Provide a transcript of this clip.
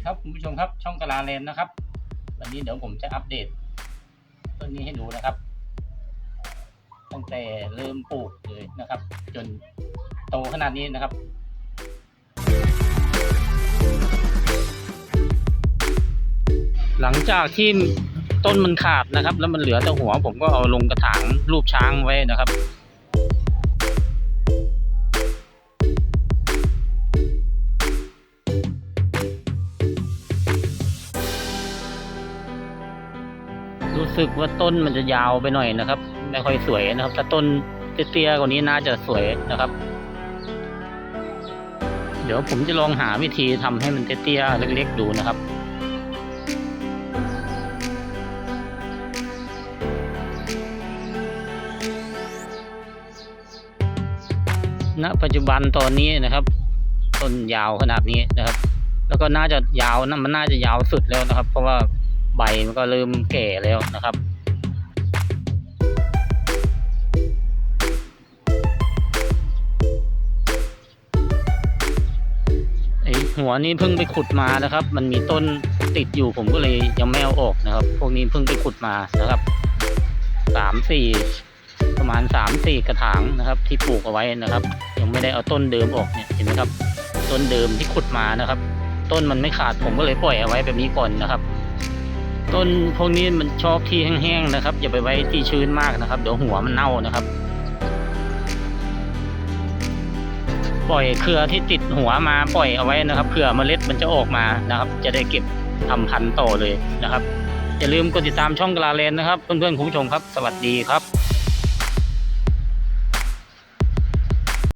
ดีครับคุณผู้ชมครับช่องกะลาเลนนะครับ วันนี้เดี๋ยวผมจะอัปเดตต้นนี้ให้ดูนะครับ ตั้งแต่เริ่มปลูกเลยนะครับ จนโตขนาดนี้นะครับหลังจากที่ต้นมันขาดนะครับ แล้วมันเหลือแต่หัว ผมก็เอาลงกระถางรูปช้างไว้นะครับ รู้สึกว่าต้นมันจะยาวไปหน่อยนะครับ ไม่ค่อยสวยนะครับ ถ้าต้นเตี้ยๆกว่านี้น่าจะสวยนะครับ เดี๋ยวผมจะลองหาวิธีทำให้มันเตี้ยๆเล็ก ๆ ดูนะครับณปัจจุบันตอนนี้นะครับ ต้นยาวขนาดนี้นะครับ แล้วก็น่าจะยาวนะมันน่าจะยาวสุดแล้วนะครับ เพราะว่า ใบมันก็เริ่มแก่แล้วนะครับไอหัวนี้เพิ่งไปขุดมานะครับ มันมีต้นติดอยู่ผมก็เลยยังไม่เอาออกนะครับ พวกนี้เพิ่งไปขุดมานะครับสามสี่ประมาณสามสี่กระถางนะครับ ที่ปลูกเอาไว้นะครับ ยังไม่ได้เอาต้นเดิมออกเนี่ยเห็นไหมครับ ต้นเดิมที่ขุดมานะครับ ต้นมันไม่ขาดผมก็เลยปล่อยเอาไว้แบบนี้ก่อนนะครับ ต้นพวกนี้มันชอบที่แห้งๆนะครับ อย่าไปไว้ที่ชื้นมากนะครับ เดี๋ยวหัวมันเน่านะครับ ปล่อยเครือที่ติดหัวมาปล่อยเอาไว้นะครับเผื่อเมล็ดมันจะออกมานะครับ จะได้เก็บทำพันธุ์ต่อเลยนะครับอย่าลืมกดติดตามช่องกลาเลนนะครับ เพื่อนๆคุณผู้ชมครับ สวัสดีครับ